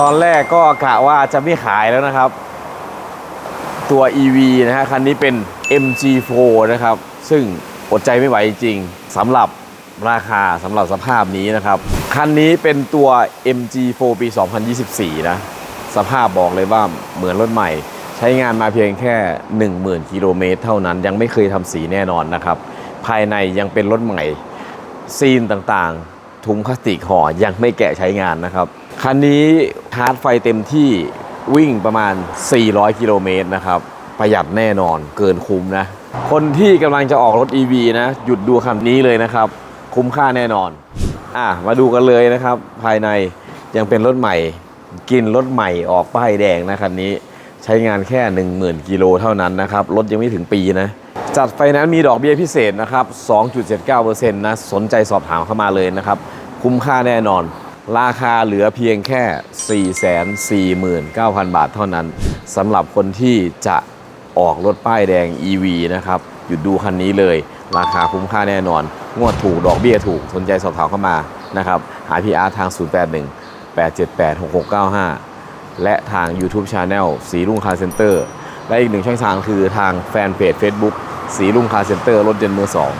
ตอนแรกก็กะว่าจะไม่ขายแล้วนะครับ ตัว EV นะฮะคันนี้เป็น MG4 นะครับ ซึ่งอดใจไม่ไหวจริงสำหรับราคาสำหรับสภาพนี้นะครับ คันนี้เป็นตัว MG4 ปี 2024 นะ สภาพบอกเลยว่าเหมือนรถใหม่ ใช้งานมาเพียงแค่ 10,000 กิโลเมตรเท่านั้นยังไม่เคยทำสีแน่นอนนะครับ ภายในยังเป็นรถใหม่ซีนต่างๆ ถุงพลาสติกห่อยังไม่แกะใช้งานนะครับ คันนี้ชาร์จไฟเต็มที่วิ่งประมาณ 400 กิโลเมตรนะครับ ประหยัดแน่นอนเกินคุ้มนะ คนที่กำลังจะออกรถ EV นะ หยุดดูคันนี้เลยนะครับ คุ้มค่าแน่นอน อะ มาดูกันเลยนะครับ ภายในยังเป็นรถใหม่ กินรถใหม่ออกป้ายแดงนะคันนี้ใช้งานแค่ 10,000 กิโลเท่านั้นนะครับ รถยังไม่ถึงปีนะ จัดไฟแนนซ์มีดอกเบี้ยพิเศษนะครับ 2.79%นะ สนใจสอบถามเข้ามาเลยนะครับ คุ้มค่าแน่นอน ราคาเหลือเพียงแค่ 449,000 บาทเท่านั้นสำหรับคนที่จะออกรถป้ายแดง EV นะครับ หยุดดูคันนี้เลย ราคาคุ้มค่าแน่นอน งวดถูก ดอกเบี้ยถูก สนใจสอบถามเข้ามานะครับ หาพีอาร์ทาง 081 878 6695 และทาง YouTube Channel สีรุ่งคาร์เซ็นเตอร์ และอีกหนึ่งช่องทางคือทางแฟนเพจ Facebook สีรุ่งคาร์เซ็นเตอร์รถเยนต์มือสอง